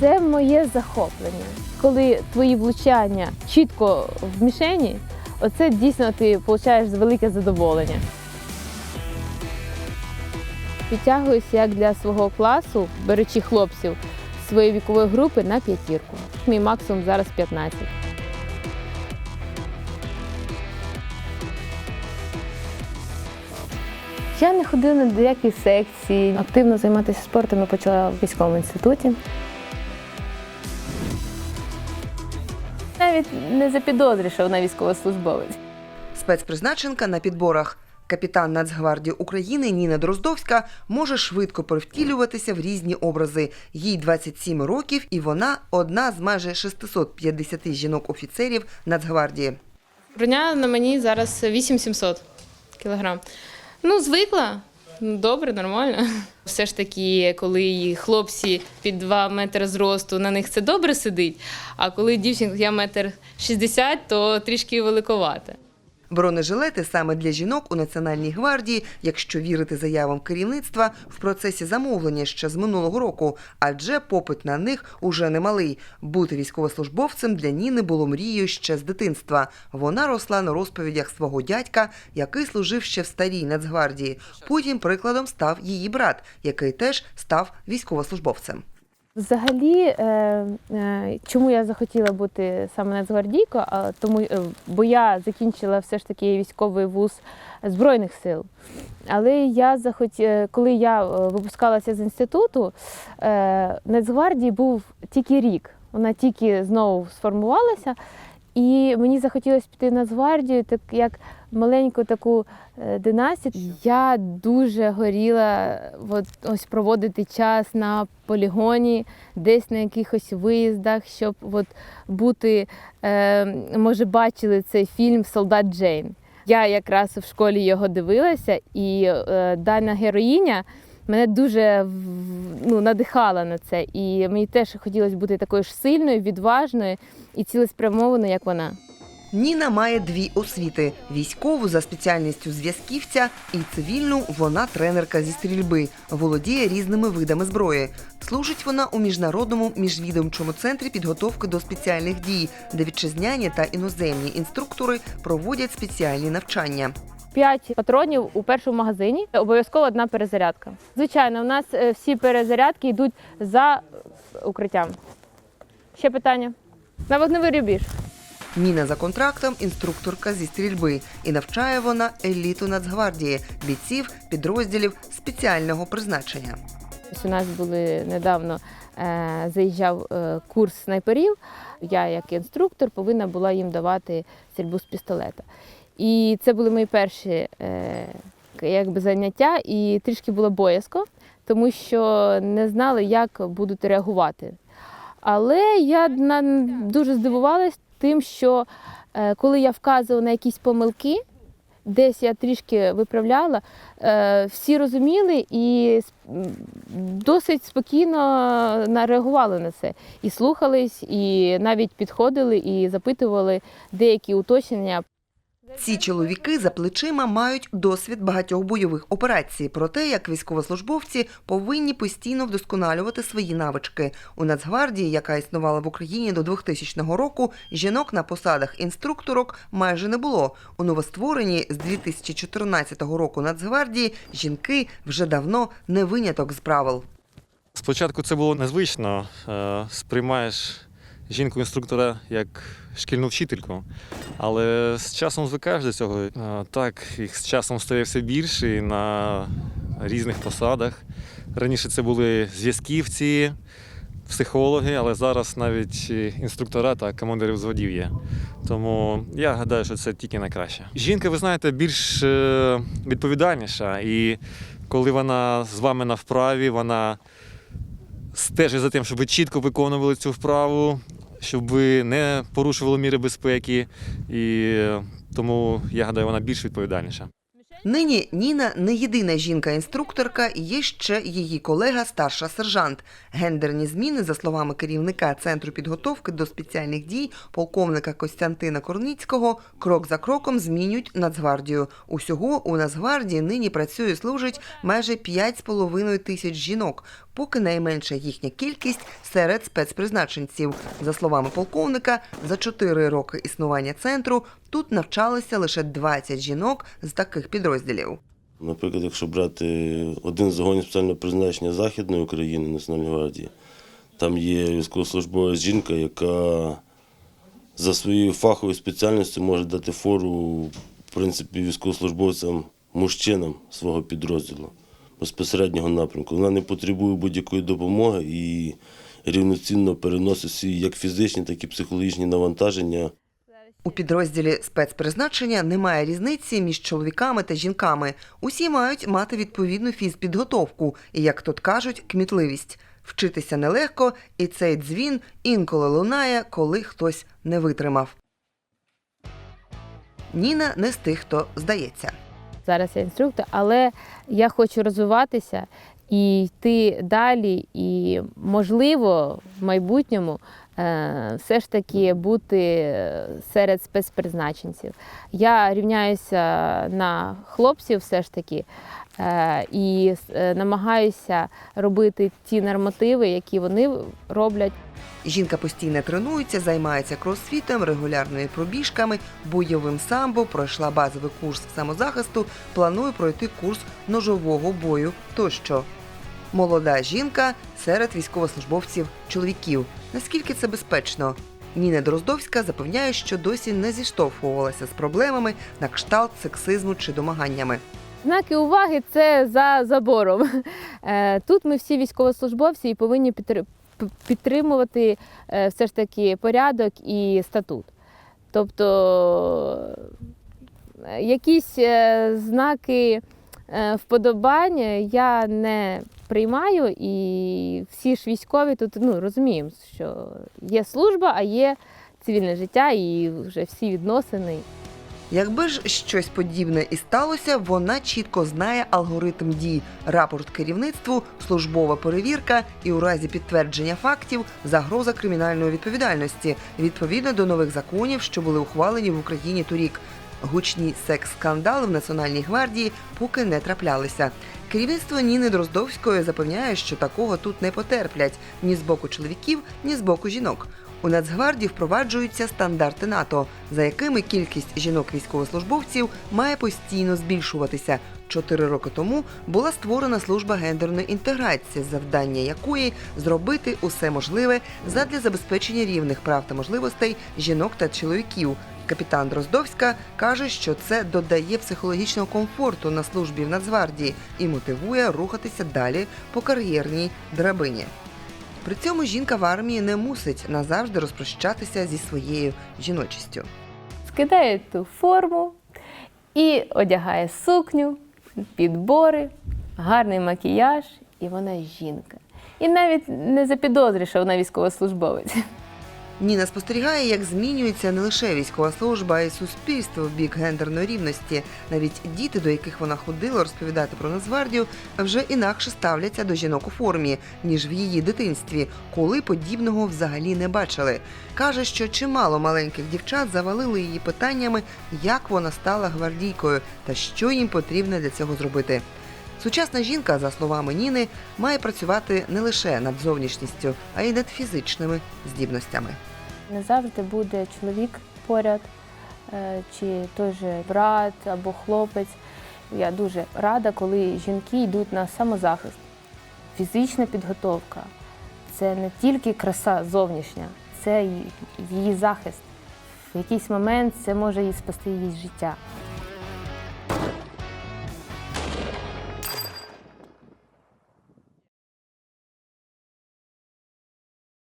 Це моє захоплення. Коли твої влучання чітко в мішені, оце дійсно ти отримуєш велике задоволення. Підтягуюся як для свого класу, беручи хлопців своєї вікової групи на п'ятірку. Мій максимум зараз 15. Я не ходила на деякі секції. Активно займатися спортом я почала в військовому інституті. Навіть не запідозрюю, що вона військовослужбовець. Спецпризначенка на підборах. Капітан Нацгвардії України Ніна Дроздовська може швидко перевтілюватися в різні образи. Їй 27 років, і вона одна з майже 650 жінок-офіцерів Нацгвардії. Броня на мені зараз 8700 кілограм. Ну, звикла. Ну, Добре, нормально. Все ж таки, коли хлопці під 2 метри зросту, на них це добре сидить. А коли дівчинка я метр 60, то трішки великовато. Бронежилети саме для жінок у Національній гвардії, якщо вірити заявам керівництва, в процесі замовлення ще з минулого року, адже попит на них уже немалий. Бути військовослужбовцем для Ніни було мрією ще з дитинства. Вона росла на розповідях свого дядька, який служив ще в старій Нацгвардії. Потім прикладом став її брат, який теж став військовослужбовцем. Взагалі, е, е, чому я захотіла бути саме нацгвардійкою, тому, е, бо я закінчила все ж таки військовий вуз Збройних сил. Але я захот... е, коли я випускалася з інституту, Нацгвардії був тільки рік. Вона тільки знову сформувалася. І мені захотілося піти в Нацгвардію, так як маленьку таку е, династію. Я дуже горіла от, ось проводити час на полігоні, десь на якихось виїздах, щоб от, бути, е, може, бачили цей фільм Солдат Джейн. Я якраз в школі його дивилася, і е, дана героїня мене дуже ну, надихала на це. І мені теж хотілося бути такою ж сильною, відважною і цілеспрямованою, як вона. Ніна має дві освіти: військову за спеціальністю зв'язківця і цивільну вона тренерка зі стрільби, володіє різними видами зброї. Служить вона у міжнародному міжвідомчому центрі підготовки до спеціальних дій, де вітчизняні та іноземні інструктори проводять спеціальні навчання. П'ять патронів у першому магазині, обов'язково одна перезарядка. Звичайно, у нас е, всі перезарядки йдуть за укриттям. Ще питання? На вогневий рубіж. Ніна за контрактом інструкторка зі стрільби і навчає вона еліту Нацгвардії, бійців підрозділів спеціального призначення. У нас були недавно е, заїжджав е, курс снайперів. Я, як інструктор, повинна була їм давати стрільбу з пістолета. І це були мої перші е, якби, заняття, і трішки було боязко, тому що не знали, як будуть реагувати. Але я дуже здивувалась тим, що е, коли я вказувала на якісь помилки, десь я трішки виправляла, е, всі розуміли і досить спокійно реагували на це. І слухались, і навіть підходили і запитували деякі уточнення. Ці чоловіки за плечима мають досвід багатьох бойових операцій про те, як військовослужбовці повинні постійно вдосконалювати свої навички. У Нацгвардії, яка існувала в Україні до 2000 року, жінок на посадах інструкторок майже не було. У новоствореній з 2014 року Нацгвардії жінки вже давно не виняток з правил. Спочатку це було незвично. Е, Сприймаєш жінку-інструктора як шкільну вчительку, але з часом звикаєш до цього. Так, їх з часом стає все більше на різних посадах. Раніше це були зв'язківці, психологи, але зараз навіть інструктора та командири взводів є. Тому я гадаю, що це тільки на краще. Жінка, ви знаєте, більш е, відповідальніша, і коли вона з вами на вправі, вона стежить за тим, щоб ви чітко виконували цю вправу, щоб ви не порушували міри безпеки. І е, тому я гадаю, вона більш відповідальніша. Нині Ніна не єдина жінка-інструкторка, є ще її колега старша сержант. Гендерні зміни, за словами керівника центру підготовки до спеціальних дій полковника Костянтина Корніцького, крок за кроком змінюють Нацгвардію. Усього у Нацгвардії нині працює і служить майже 5,5 тисяч жінок, поки найменша їхня кількість серед спецпризначенців. За словами полковника, за 4 роки існування центру тут навчалися лише 20 жінок з таких підрозділів. Наприклад, якщо брати один з загонів спеціального призначення Західної України Національної гвардії, там є військовослужбова жінка, яка за своєю фаховою спеціальністю може дати фору в принципі, військовослужбовцям, мужчинам свого підрозділу безпосереднього напрямку. Вона не потребує будь-якої допомоги і рівноцінно переносить свої як фізичні, так і психологічні навантаження У підрозділі спецпризначення немає різниці між чоловіками та жінками. Усі мають мати відповідну фізпідготовку і, як тут кажуть, кмітливість. Вчитися нелегко, і цей дзвін інколи лунає, коли хтось не витримав. Ніна не з тих, хто здається. Зараз я інструктор, але я хочу розвиватися і йти далі, і можливо в майбутньому все ж таки бути е, серед спецпризначенців. Я рівняюся на хлопців, все ж таки, е, і е, намагаюся робити ті нормативи, які вони роблять. Жінка постійно тренується, займається кросфітом, регулярними пробіжками, бойовим самбо, пройшла базовий курс самозахисту, планує пройти курс ножового бою тощо. Молода жінка серед військовослужбовців чоловіків. Наскільки це безпечно? Ніна Дроздовська запевняє, що досі не зіштовхувалася з проблемами на кшталт сексизму чи домаганнями. Знаки уваги це за забором. Е, Тут ми всі військовослужбовці і повинні підтримувати е, все ж таки порядок і статут. Тобто е, якісь знаки вподобання я не приймаю, і всі ж військові тут ну, розуміємо, що є служба, а є цивільне життя і вже всі відносини. Якби ж щось подібне і сталося, вона чітко знає алгоритм дій, рапорт керівництву, службова перевірка і у разі підтвердження фактів загроза кримінальної відповідальності відповідно до нових законів, що були ухвалені в Україні торік. Гучні секс-скандали в Національній гвардії поки не траплялися. Керівництво Ніни Дроздовської запевняє, що такого тут не потерплять ні з боку чоловіків, ні з боку жінок. У Нацгвардії впроваджуються стандарти НАТО, за якими кількість жінок-військовослужбовців має постійно збільшуватися. Чотири роки тому була створена служба гендерної інтеграції, завдання якої зробити усе можливе задля забезпечення рівних прав та можливостей жінок та чоловіків. Капітан Дроздовська каже, що це додає психологічного комфорту на службі в Нацгвардії і мотивує рухатися далі по кар'єрній драбині. При цьому жінка в армії не мусить назавжди розпрощатися зі своєю жіночістю. скидає ту форму і одягає сукню, підбори, гарний макіяж, і вона жінка. І навіть не запідозрює, що вона військовослужбовець. Ніна спостерігає, як змінюється не лише військова служба, а й суспільство в бік гендерної рівності. Навіть діти, до яких вона ходила розповідати про Нацгвардію, вже інакше ставляться до жінок у формі, ніж в її дитинстві, коли подібного взагалі не бачили. Каже, що чимало маленьких дівчат завалили її питаннями, як вона стала гвардійкою та що їм потрібно для цього зробити. Сучасна жінка, за словами Ніни, має працювати не лише над зовнішністю, а й над фізичними здібностями. Не завжди буде чоловік поряд, е, чи той же брат або хлопець. Я дуже рада, коли жінки йдуть на самозахист. Фізична підготовка це не тільки краса зовнішня, це її захист. В якийсь момент це може і спасти її життя.